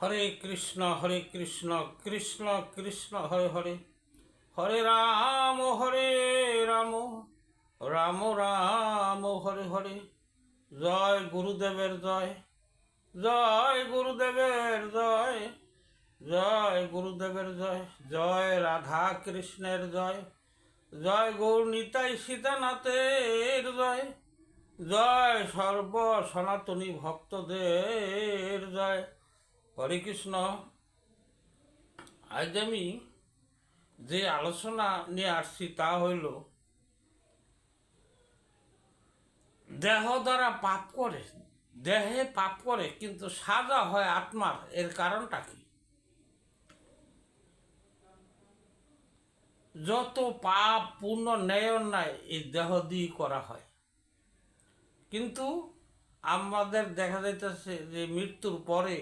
হরে কৃষ্ণ হরে কৃষ্ণ কৃষ্ণ কৃষ্ণ, হরে হরে। হরে রাম হরে রাম রাম রাম, হরে হরে। জয় গুরুদেবের জয় জয় গুরুদেবের জয় জয় গুরুদেবের জয় জয় রাধা কৃষ্ণের জয় জয় গৌর নিতাই সীতানাথের জয় জয় সর্ব সনাতনী ভক্তদের জয়। হরে কৃষ্ণ। আজ আমি যে আলোচনা নিয়ে আসছি তা হইল, দেহ দ্বারা পাপ করে, দেহে পাপ করে, কিন্তু সাজা হয় আত্মার, এর কারণটা কি? যত পাপ পূর্ণ ন্যায় অন্যায়, এই দেহ দিয়ে করা হয়। কিন্তু আমাদের দেখা যাইতেছে যে মৃত্যুর পরে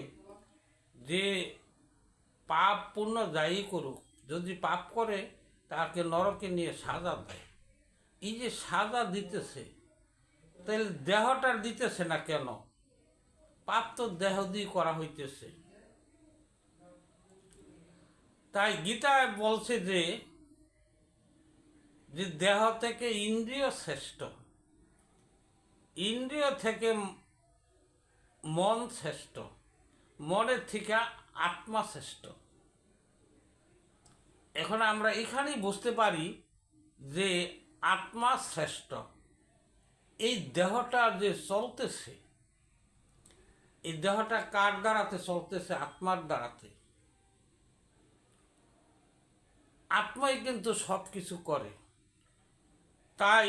যে পাপ পূর্ণ যাই করুক, যদি পাপ করে, তাকে নরকে নিয়ে সাজা দেয়। এই যে সাজা দিতেছে তাহলে দেহটার দিতেছে না কেন? পাপ তো দেহ দিয়ে করা হইতেছে। তাই গীতায় বলছে যে যে দেহ থেকে ইন্দ্রিয় শ্রেষ্ঠ। ইন্দ্রিয় থেকে মন শ্রেষ্ঠ। মনের থেকে আত্মা শ্রেষ্ঠ। এখন আমরা এখানেই বুঝতে পারি যে আত্মা শ্রেষ্ঠ। এই দেহটা যে চলতেছে, এই দেহটা কার দ্বারাতে চলতেছে? আত্মার দ্বারাতে। আত্মাই কিন্তু সব কিছু করে। তাই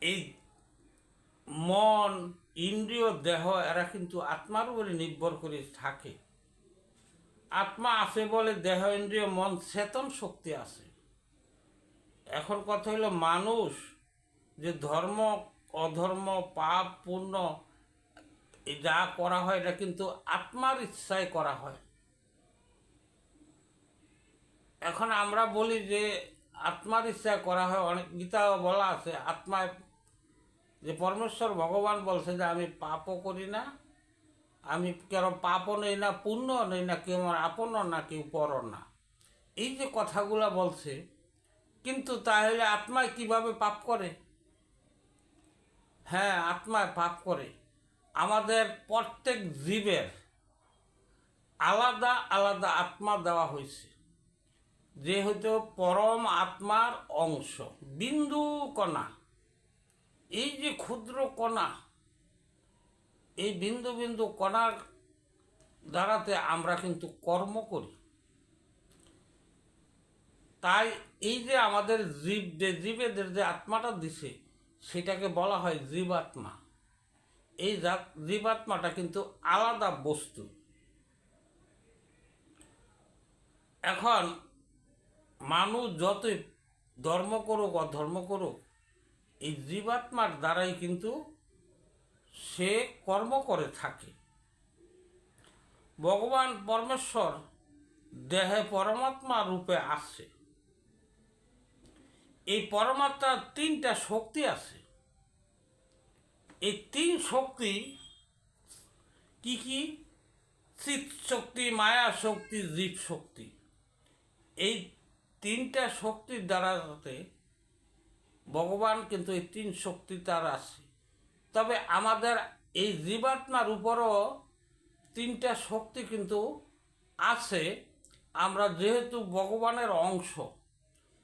এই মন ইন্দ্রিয় দেহ এরা কিন্তু আত্মার উপরে নির্ভর করে থাকে। আত্মা আছে বলে দেহ, ইন্দ্রিয়, মন চেতন শক্তি আছে। এখন কথা হলো মানুষ যে ধর্ম, অধর্ম, পাপ পূর্ণ যা করা হয় এটা কিন্তু আত্মার ইচ্ছায় করা হয়। এখন আমরা বলি যে আত্মার ইচ্ছায় করা হয়, অনেক গীতা বলা আছে, আত্মায় যে পরমেশ্বর ভগবান বলছে যে আমি পাপও করি না, আমি কেন পাপও নেই না পুণ্য নেই না, কেউ আমার আপন না, কেউ পর না। এই যে কথাগুলা বলছে, কিন্তু তাহলে আত্মায় কীভাবে পাপ করে? হ্যাঁ আত্মায় পাপ করে। আমাদের প্রত্যেক জীবের আলাদা আলাদা আত্মা দেওয়া হয়েছে, যেহেতু পরম আত্মার অংশ, বিন্দু কণা। এই যে ক্ষুদ্র কণা, এই বিন্দু বিন্দু কণার দ্বারাতে আমরা কিন্তু কর্ম করি। তাই এই যে আমাদের জীব, যে জীবেদের যে আত্মাটা দিছে, সেটাকে বলা হয় জীবাত্মা। এই জীবাত্মাটা কিন্তু আলাদা বস্তু। এখন মানুষ যতই ধর্ম করুক, অধর্ম করুক এই জীবাত্মার দ্বারাই কিন্তু সে কর্ম করে থাকে। ভগবান পরমেশ্বর দেহে পরমাত্মা রূপে আসছে এই পরমাত্মার তিনটা শক্তি আছে। এই তিন শক্তি কি কি? চিত শক্তি, মায়া শক্তি, জীব শক্তি। এই তিনটা শক্তির দ্বারা যাতে ভগবান কিন্তু এই তিন শক্তি তার আছে। তবে আমাদের এই জীবাত্মার উপরও তিনটা শক্তি কিন্তু আছে। আমরা যেহেতু ভগবানের অংশ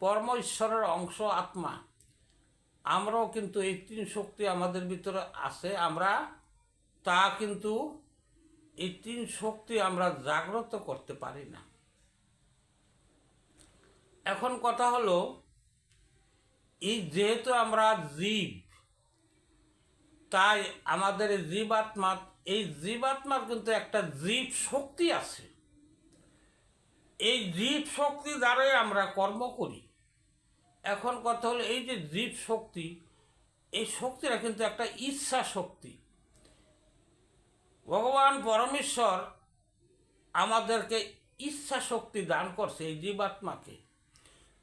পরম ঈশ্বরের অংশ আত্মা, আমরাও কিন্তু এই তিন শক্তি আমাদের ভিতরে আছে। আমরা তা কিন্তু এই তিন শক্তি আমরা জাগ্রত করতে পারি না। এখন কথা হলো এই যেহেতু আমরা জীব, তাই আমাদের জীবাত্মা এই জীবাত্মার কিন্তু একটা জীব শক্তি আছে। এই জীব শক্তি দ্বারাই আমরা কর্ম করি। এখন কথা হলো, এই যে জীব শক্তি, এই শক্তিটা কিন্তু একটা ইচ্ছা শক্তি। ভগবান পরমেশ্বর আমাদেরকে ইচ্ছা শক্তি দান করছে এই জীবাত্মাকে।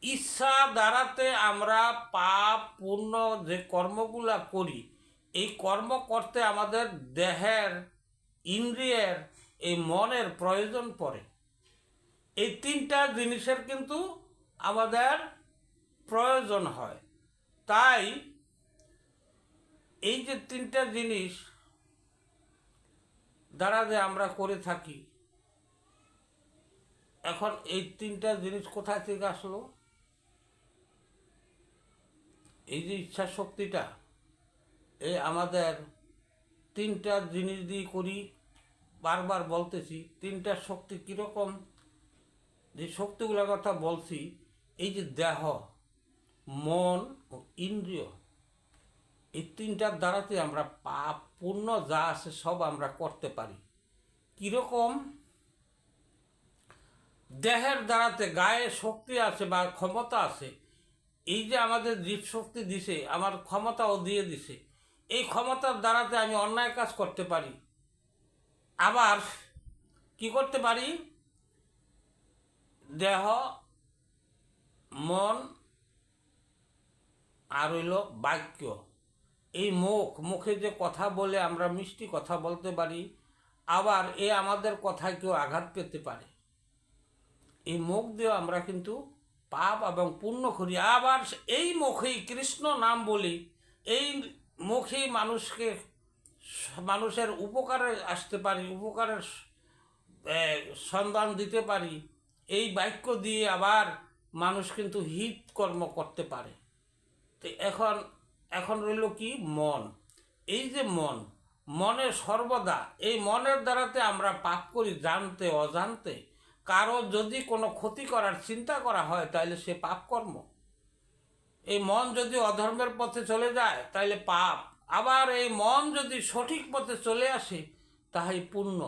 ইচ্ছা দ্বারাতে আমরা পাপ পূর্ণ যে কর্মগুলা করি, এই কর্ম করতে আমাদের দেহের, ইন্দ্রিয়ের, এই মনের প্রয়োজন পড়ে। এই তিনটা জিনিসের কিন্তু আমাদের প্রয়োজন হয়। তাই এই যে তিনটা জিনিস দ্বারা যে আমরা করে থাকি, এখন এই তিনটা জিনিস কোথায় থেকে আসলো? এই যে ইচ্ছা শক্তিটা এ আমাদের তিনটা জিনিস দিয়ে করি, বারবার বলতেছি, তিনটা শক্তি কীরকম? যে শক্তিগুলোর কথা বলছি, এই যে দেহ, মন ও ইন্দ্রিয়, এই তিনটার দ্বারাতে আমরা পাপ পূর্ণ যা আছে সব আমরা করতে পারি। কীরকম? দেহের দ্বারাতে গায়ে শক্তি আছে বা ক্ষমতা আছে এই যে আমাদের শক্তি দিছে, আমার ক্ষমতাও দিয়ে দিছে, এই ক্ষমতার দ্বারাতে আমি অন্যায় কাজ করতে পারি। আবার কি করতে পারি? দেহ, মন আর হইল বাক্য। এই মুখ, মুখে যে কথা বলে আমরা মিষ্টি কথা বলতে পারি, আবার এ আমাদের কথায় কেউ আঘাত পেতে পারে। এই মুখ দিয়েও আমরা কিন্তু পাপ এবং পুণ্য করি। আবার এই মুখেই কৃষ্ণ নাম বলি, এই মুখেই মানুষকে মানুষের উপকারে আসতে পারি, উপকারের সন্ধান দিতে পারি। এই বাক্য দিয়ে আবার মানুষ কিন্তু হিত কর্ম করতে পারে। তো এখন এখন রইল কি? মন। এই যে মন, মনে সর্বদা, এই মনের দ্বারাতে আমরা পাপ করি জানতে, অজান্তে কারও যদি কোনো ক্ষতি করার চিন্তা করা হয়, তাহলে সে পাপ কর্ম। এই মন যদি অধর্মের পথে চলে যায়, তাহলে পাপ। আবার এই মন যদি সঠিক পথে চলে আসে, তাহাই পুণ্য।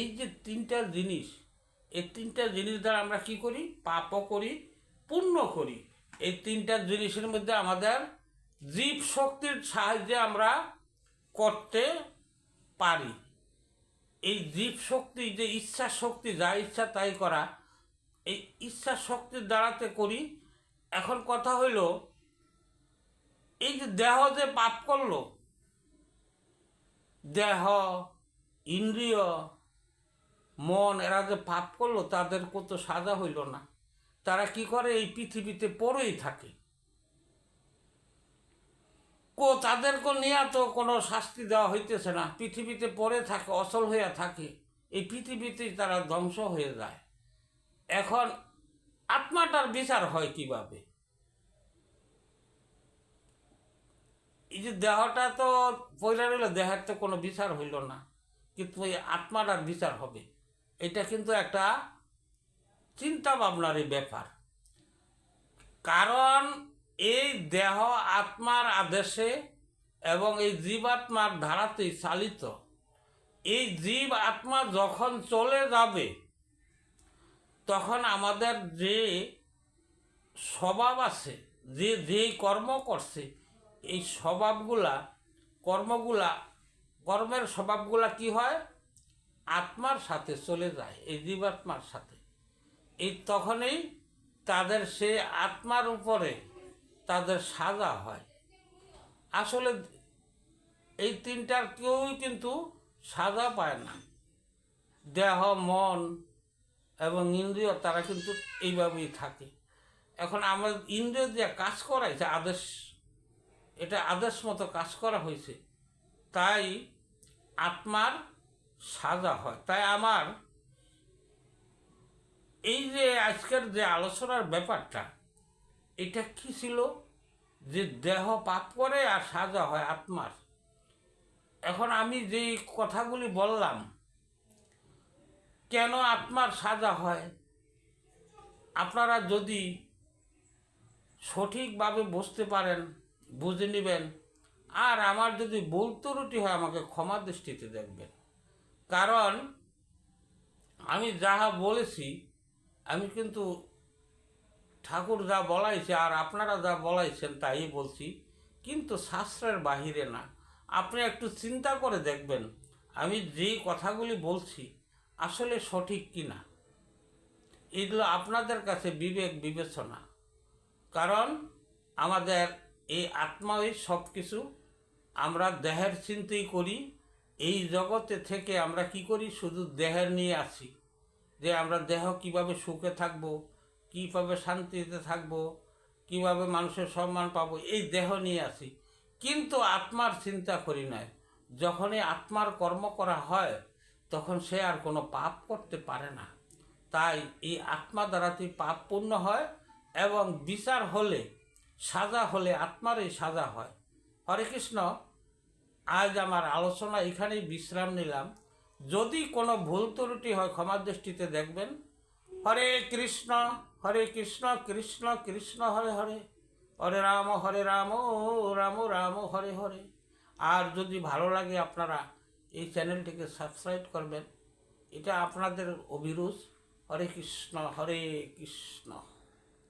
এই যে তিনটা জিনিস, এই তিনটা জিনিস দ্বারা আমরা কি করি? পাপও করি, পুণ্য করি। এই তিনটা জিনিসের মধ্যে আমাদের জীব শক্তির সাহায্যে আমরা করতে পারি। এই জীব শক্তি, যে ইচ্ছা শক্তি, যা ইচ্ছা তাই করা, এই ইচ্ছা শক্তির দ্বারাতে করি, এখন কথা হইল, এই যে দেহ যে পাপ করল, দেহ, ইন্দ্রিয়, মন, এরা যে পাপ করল তাদের কত সাজা হইল না। তারা কি করে? এই পৃথিবীতে পড়েই থাকে। তাদেরকে নিয়ে তো কোনো শাস্তি দেওয়া হইতেছে না। পৃথিবীতে পড়ে থাকে, অচল হইয়া থাকে। এই পৃথিবীতেই তারা ধ্বংস হয়ে যায়। এখন আত্মাটার বিচার হয় কীভাবে? এই যে দেহটা তো পয়লা রইল, দেহের তো কোনো বিচার হইল না। কিন্তু এই আত্মাটার বিচার হবে। এটা কিন্তু একটা চিন্তা ভাবনারই ব্যাপার। কারণ এই দেহ আত্মার আদেশে এবং এই জীবাত্মার ধারাতেই চালিত। এই জীব আত্মা যখন চলে যাবে, তখন আমাদের যে স্বভাব আছে, যে যেই কর্ম করছে, এই স্বভাবগুলা, কর্মগুলা, কর্মের স্বভাবগুলা কি হয়? আত্মার সাথে চলে যায়, এই জীবাত্মার সাথে। এই তখনই তাদের সে আত্মার উপরে তাদের সাজা হয়। আসলে এই তিনটার কেউই কিন্তু সাজা পায় না। দেহ, মন এবং ইন্দ্রিয় তারা কিন্তু এইভাবেই থাকে। এখন আমার ইন্দ্রিয় দিয়ে কাজ করাইছে আদেশ, এটা আদেশ মতো কাজ করা হয়েছে। তাই আত্মার সাজা হয়। তাই আমার এই যে আজকের যে আলোচনার ব্যাপারটা এটা কি ছিল? যে দেহ পাপ করে আর সাজা হয় আত্মার। এখন আমি যেই কথাগুলি বললাম, কেন আত্মার সাজা হয়? আপনারা যদি সঠিকভাবে বুঝতে পারেন, বুঝে নেবেন, আর আমার যদি ভুল ত্রুটি হয়, আমাকে ক্ষমা দৃষ্টিতে দেখবেন। কারণ আমি যাহা বলেছি, আমি কিন্তু ঠাকুর যা বলাইছে আর আপনারা যা বলাইছেন তাই বলছি, কিন্তু শাস্ত্রের বাহিরে না। আপনি একটু চিন্তা করে দেখবেন, আমি যেই কথাগুলি বলছি আসলে সঠিক কি না এগুলো আপনাদের কাছে বিবেক বিবেচনা। কারণ আমাদের এই আত্মাই সব কিছু আমরা দেহের চিন্তাই করি, এই জগতে থেকে আমরা কি করি? শুধু দেহের নিয়ে আসি। যে আমরা দেহ কীভাবে সুখে থাকব কীভাবে শান্তিতে থাকব, কীভাবে মানুষের সম্মান পাবো, এই দেহ নিয়ে আসি। কিন্তু আত্মার চিন্তা করি না যখনই আত্মার কর্ম করা হয়, তখন সে আর কোনো পাপ করতে পারে না। তাই এই আত্মা দ্বারাতেই পাপ পূর্ণ হয় এবং বিচার হলে, সাজা হলে আত্মারই সাজা হয়। হরে কৃষ্ণ, আজ আমার আলোচনা এখানেই বিশ্রাম নিলাম। যদি কোনো ভুল ত্রুটি হয়, ক্ষমার দৃষ্টিতে দেখবেন। হরে কৃষ্ণ হরে কৃষ্ণ কৃষ্ণ কৃষ্ণ, হরে হরে। হরে রাম হরে রাম রাম রাম, হরে হরে। আর যদি ভালো লাগে আপনারা এই চ্যানেলটিকে সাবস্ক্রাইব করবেন। এটা আপনাদের অভিরুচ। হরে কৃষ্ণ হরে কৃষ্ণ।